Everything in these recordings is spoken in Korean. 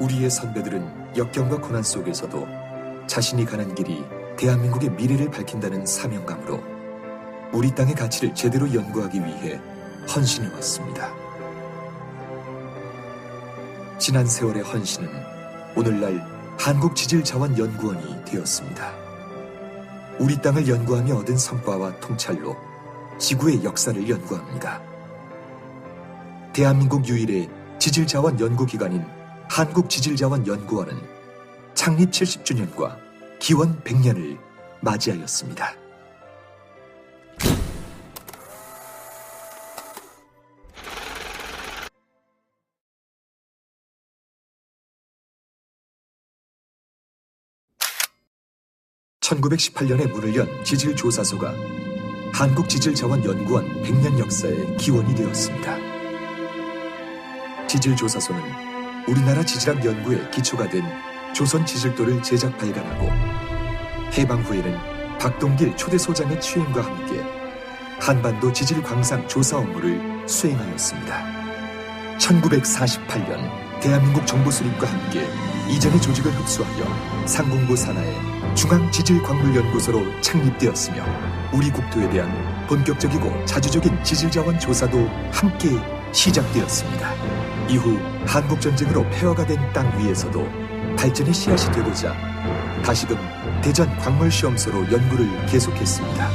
우리의 선배들은 역경과 고난 속에서도 자신이 가는 길이 대한민국의 미래를 밝힌다는 사명감으로 우리 땅의 가치를 제대로 연구하기 위해 헌신해 왔습니다. 지난 세월의 헌신은 오늘날 한국지질자원연구원이 되었습니다. 우리 땅을 연구하며 얻은 성과와 통찰로 지구의 역사를 연구합니다. 대한민국 유일의 지질자원 연구기관인 한국지질자원연구원은 창립 70주년과 기원 100년을 맞이하였습니다. (1918년에) 문을 연 지질조사소가 한국지질자원연구원 100년 역사의 기원이 되었습니다. 지질조사소는 우리나라 지질학 연구의 기초가 된 조선 지질도를 제작 발간하고 해방 후에는 박동길 초대 소장의 취임과 함께 한반도 지질 광산 조사 업무를 수행하였습니다. 1948년 대한민국 정부 수립과 함께 이전의 조직을 흡수하여 상공부 산하의 중앙지질광물연구소로 창립되었으며 우리 국토에 대한 본격적이고 자주적인 지질자원 조사도 함께 시작되었습니다. 이후 한국전쟁으로 폐허가 된 땅 위에서도 발전의 씨앗이 되고자 다시금 대전 광물시험소로 연구를 계속했습니다.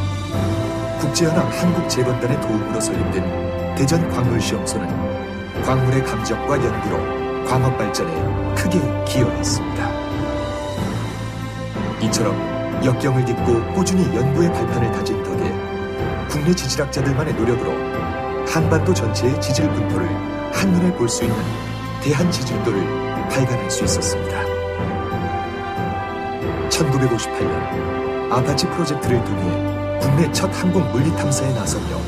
국제연합 한국재건단의 도움으로 설립된 대전 광물시험소는 광물의 감정과 연구로 광업 발전에 크게 기여했습니다. 이처럼 역경을 딛고 꾸준히 연구의 발판을 다진 덕에 국내 지질학자들만의 노력으로 한반도 전체의 지질 분포를 한눈에 볼 수 있는 대한 지질도를 발간할 수 있었습니다. 1958년 아파치 프로젝트를 통해 국내 첫 항공 물리 탐사에 나서며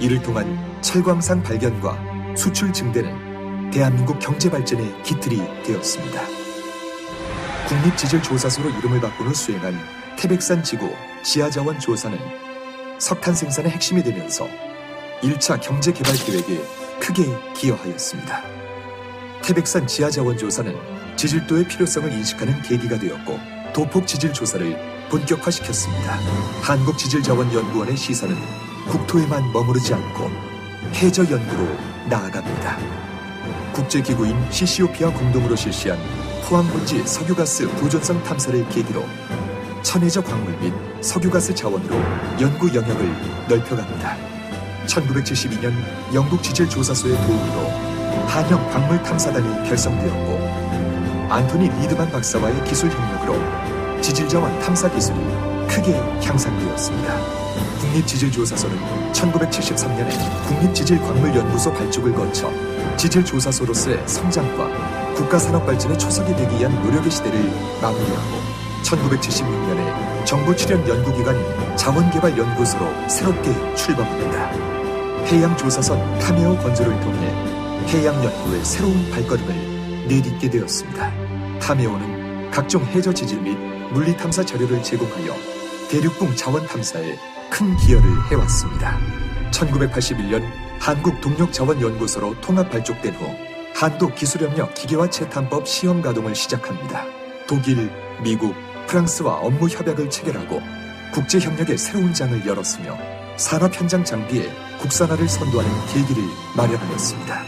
이를 통한 철광상 발견과 수출 증대는 대한민국 경제 발전의 기틀이 되었습니다. 국립지질조사소로 이름을 후 수행한 태백산 지구 지하자원 조사는 석탄 생산의 핵심이 되면서 1차 경제개발 계획에 크게 기여하였습니다. 태백산 지하자원 조사는 지질도의 필요성을 인식하는 계기가 되었고 도폭 지질 조사를 본격화시켰습니다. 한국지질자원연구원의 시선은 국토에만 머무르지 않고 해저 연구로 나아갑니다. 국제기구인 CCOP와 공동으로 실시한 포항분지 석유가스 보존성 탐사를 계기로 천혜저 광물 및 석유가스 자원으로 연구 영역을 넓혀갑니다. 1972년 영국 지질조사소의 도움으로 한형 광물 탐사단이 결성되었고 안토니 리드만 박사와의 기술 협력으로 지질 자원 탐사 기술이 크게 향상되었습니다. 국립지질조사소는 1973년에 국립지질광물연구소 발족을 거쳐 지질조사소로서의 성장과 국가산업발전의 초석이 되기 위한 노력의 시대를 마무리하고 1976년에 정부 출연 연구기관인 자원개발연구소로 새롭게 출범합니다. 해양조사선 카메오 건조를 통해 해양 연구의 새로운 발걸음을 내딛게 되었습니다. 카메오는 각종 해저 지질 및 물리 탐사 자료를 제공하여 대륙붕 자원 탐사에 큰 기여를 해왔습니다. 1981년 한국 동력자원연구소로 통합 발족된 후 한도 기술협력 기계화 채탄법 시험 가동을 시작합니다. 독일, 미국, 프랑스와 업무 협약을 체결하고 국제 협력의 새로운 장을 열었으며 산업 현장 장비의 국산화를 선도하는 계기를 마련하였습니다.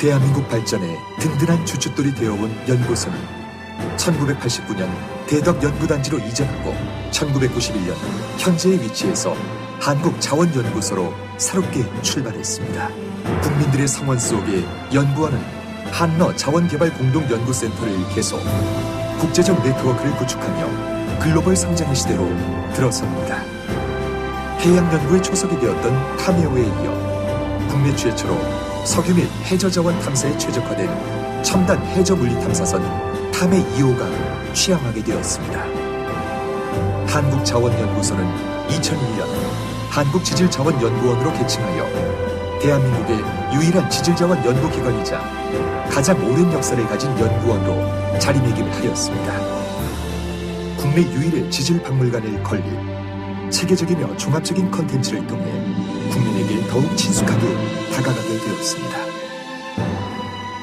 대한민국 발전에 든든한 주춧돌이 되어온 연구소는 1989년 대덕 연구단지로 이전하고 1991년 현재의 위치에서 한국자원연구소로 새롭게 출발했습니다. 국민들의 성원 속에 연구원은 한러 자원개발공동연구센터를 개소, 국제적 네트워크를 구축하며 글로벌 성장의 시대로 들어섭니다. 해양 연구의 초석이 되었던 카메오에 이어 국내 최초로 석유 및 해저 자원 탐사에 최적화된 첨단 해저 물리 탐사선 탐해 2호가 취항하게 되었습니다. 한국자원연구소는 2001년 한국지질자원연구원으로 개칭하여 대한민국의 유일한 지질자원 연구기관이자 가장 오랜 역사를 가진 연구원으로 자리매김하였습니다. 국내 유일의 지질박물관을 건립, 체계적이며 종합적인 컨텐츠를 통해 국민에게 더욱 친숙하게 다가가게 되었습니다.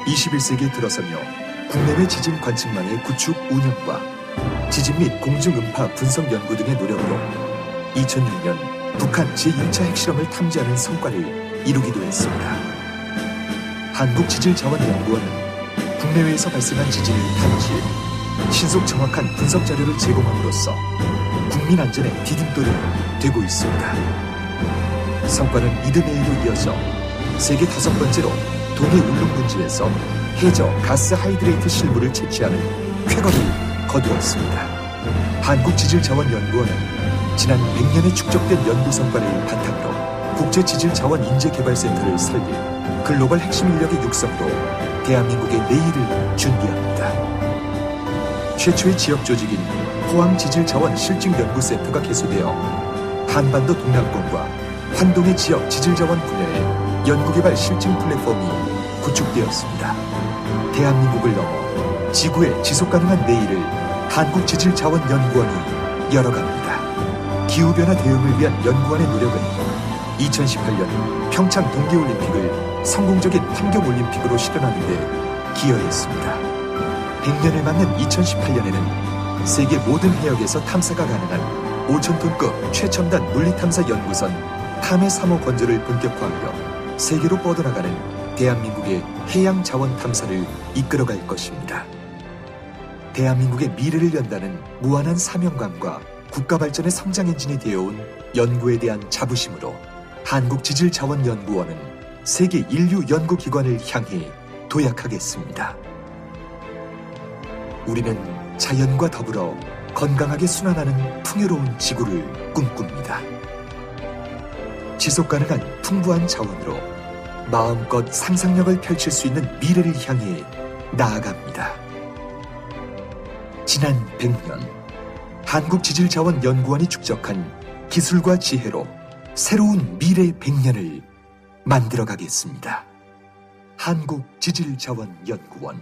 21세기에 들어서며 국내외 지진 관측망의 구축 운영과 지진 및 공중 음파 분석 연구 등의 노력으로 2006년 북한 제1차 핵실험을 탐지하는 성과를 이루기도 했습니다. 한국지질자원연구원은 국내외에서 발생한 지진을 탐지, 신속 정확한 분석 자료를 제공함으로써 국민 안전의 디딤돌이 되고 있습니다. 성과는 이듬해에도 이어져 세계 다섯 번째로 동해 울릉 분지에서 해저 가스 하이드레이트 실물을 채취하는 쾌거를 거두었습니다. 한국지질자원연구원은 지난 100년에 축적된 연구 성과를 바탕으로 국제지질자원인재개발센터를 설립, 글로벌 핵심 인력의 육성으로 대한민국의 내일을 준비합니다. 최초의 지역 조직인 포항 지질자원 실증연구센터가 개소되어 한반도 동남권과 환동의 지역 지질자원 분야의 연구개발 실증 플랫폼이 구축되었습니다. 대한민국을 넘어 지구의 지속가능한 내일을 한국지질자원연구원이 열어갑니다. 기후변화 대응을 위한 연구원의 노력은 2018년 평창 동계올림픽을 성공적인 환경올림픽으로 실현하는 데 기여했습니다. 100년을 맞는 2018년에는 세계 모든 해역에서 탐사가 가능한 5,000톤급 최첨단 물리탐사 연구선 탐해 3호 건조를 본격화하며 세계로 뻗어나가는 대한민국의 해양 자원 탐사를 이끌어갈 것입니다. 대한민국의 미래를 연다는 무한한 사명감과 국가 발전의 성장 엔진이 되어온 연구에 대한 자부심으로 한국지질자원연구원은 세계 인류 연구기관을 향해 도약하겠습니다. 우리는 자연과 더불어 건강하게 순환하는 풍요로운 지구를 꿈꿉니다. 지속 가능한 풍부한 자원으로 마음껏 상상력을 펼칠 수 있는 미래를 향해 나아갑니다. 지난 100년 한국지질자원연구원이 축적한 기술과 지혜로 새로운 미래 100년을 만들어 가겠습니다. 한국지질자원연구원